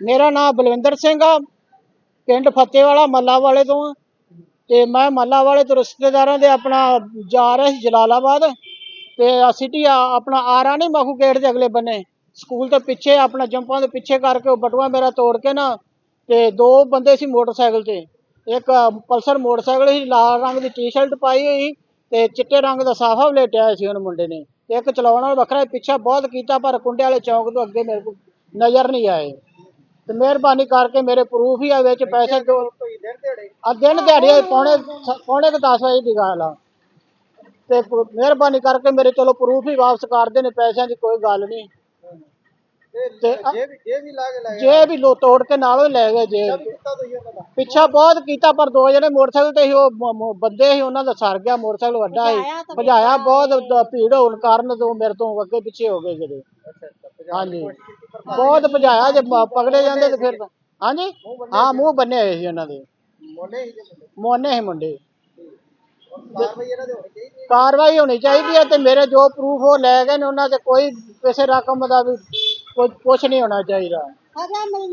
ਮੇਰਾ ਨਾਮ ਬਲਵਿੰਦਰ ਸਿੰਘ ਆ, ਪਿੰਡ ਫਤਿਹਵਾਲਾ ਮੱਲਾ ਵਾਲੇ ਤੋਂ ਆ। ਤੇ ਮੈਂ ਮੱਲਾ ਵਾਲੇ ਤੋਂ ਰਿਸ਼ਤੇਦਾਰਾਂ ਦੇ ਆਪਣਾ ਜਾ ਰਿਹਾ ਸੀ ਜਲਾਲਾਬਾਦ। ਤੇ ਸਿਟੀ ਆਪਣਾ ਆਰਾ ਨਹੀਂ ਮਖੂ ਗੇਟ ਦੇ ਅਗਲੇ ਬੰਨੇ। ਸਕੂਲ ਤੋਂ ਪਿੱਛੇ, ਆਪਣਾ ਜੰਪਾਂ ਦੇ ਪਿੱਛੇ ਕਰਕੇ ਉਹ ਬਟੂਆ ਮੇਰਾ ਤੋੜ ਕੇ ਨਾ, ਤੇ ਦੋ ਬੰਦੇ ਸੀ ਮੋਟਰਸਾਈਕਲ ਤੇ। ਇੱਕ ਪਲਸਰ ਮੋਟਰਸਾਈਕਲ ਸੀ, ਲਾਲ ਰੰਗ ਦੀ ਟੀ-ਸ਼ਰਟ ਪਾਈ ਹੋਈ, ਤੇ ਚਿੱਟੇ ਰੰਗ ਦਾ ਸਾਫਾ ਵਲੇਟਿਆ ਹੋਇਆ ਸੀ ਉਹਨ ਮੁੰਡੇ ਨੇ। ਤੇ ਇੱਕ ਚਲਾਉਣ ਵਾਲਾ ਵੱਖਰਾ ਪਿੱਛਾ ਬਹੁਤ ਕੀਤਾ, ਪਰ ਕੁੰਡੇ ਵਾਲੇ ਚੌਂਕ ਤੋਂ ਅੱਗੇ ਮੇਰੇ ਕੋਲ ਨਜ਼ਰ ਨਹੀਂ ਆਏ। ਤੇ ਮਿਹਰਬਾਨੀ ਕਰਕੇ ਮੇਰੇ ਪ੍ਰੂਫ ਹੀ ਆ ਵਿੱਚ ਪੈਸੇ ਦੋ ਕੋਈ ਦਿਨ ਦਿਹਾੜੇ? ਆ ਦਿਨ ਦਿਹਾੜੀ ਪੌਣੇ ਪੌਣੇ ਕੁ 10 ਵਜੇ ਦੀ ਗੱਲ ਆ। ਤੇ ਮਿਹਰਬਾਨੀ ਕਰਕੇ ਮੇਰੇ ਚਲੋ ਪ੍ਰੂਫ ਹੀ ਵਾਪਸ ਕਰ ਦੇਣ ਪੈਸਿਆਂ ਦੀ ਕੋਈ ਗੱਲ ਨਹੀਂ। ਤੇ ਜੇ ਵੀ ਜੇ ਵੀ ਲਾ ਕੇ ਲੈ ਜੇ ਵੀ ਲੋ ਤੋੜ ਕੇ ਨਾਲੋਂ ਹੀ ਲੈ ਗਏ ਜੇ ਦਾ? ਪਿੱਛਾ ਬਹੁਤ ਕੀਤਾ ਪਰ ਦੋ ਜਣੇ ਮੋਟਰਸਾਈਕਲ ਤੇ ਸੀ ਉਹ ਬੰਦੇ ਸੀ ਉਹਨਾਂ ਦਾ ਸਰ ਗਿਆ ਮੋਟਰਸਾਈਕਲ ਵੱਡਾ ਸੀ। ਭਜਾਇਆ ਬਹੁਤ ਦ- ਭੀੜ ਹੋਣ ਕਾਰਨ ਤੋਂ ਮੇਰੇ ਤੋਂ ਅੱਗੇ ਪਿੱਛੇ ਹੋ ਗਏ ਜਿਹੜੇ ਹਾਂਜੀ। ਬਹੁਤ ਭਜਾਇਆ ਜੇ ਪ- ਪਕੜੇ ਜਾਂਦੇ ਤੇ ਫਿਰ ਤਾਂ- ਹਾਂਜੀ? ਹਾਂ ਮੂੰਹ ਬੰਨੇ ਹੋਏ ਸੀ ਉਹਨਾਂ ਦੇ। ਮੋਨੇ ਹੀ ਜੇ ਮੋਨੇ ਸੀ ਮੁੰਡੇ। ਕਾਰਵਾਈ ਇਹਨਾਂ ਦੇ ਹੋਣੀ ਚਾਹੀਦੀ ਹੈ? ਕਾਰਵਾਈ ਹੋਣੀ ਚਾਹੀਦੀ ਹੈ ਤੇ ਮੇਰੇ ਜੋ ਪ੍ਰੂਫ ਉਹ ਲੈ ਗਏ ਨੇ ਉਹਨਾਂ ਤੇ ਕੋਈ ਕਿਸੇ ਰਕਮ ਦਾ ਵੀ ਕੁਝ ਨਹੀਂ ਹੋਣਾ ਚਾਹੀਦਾ।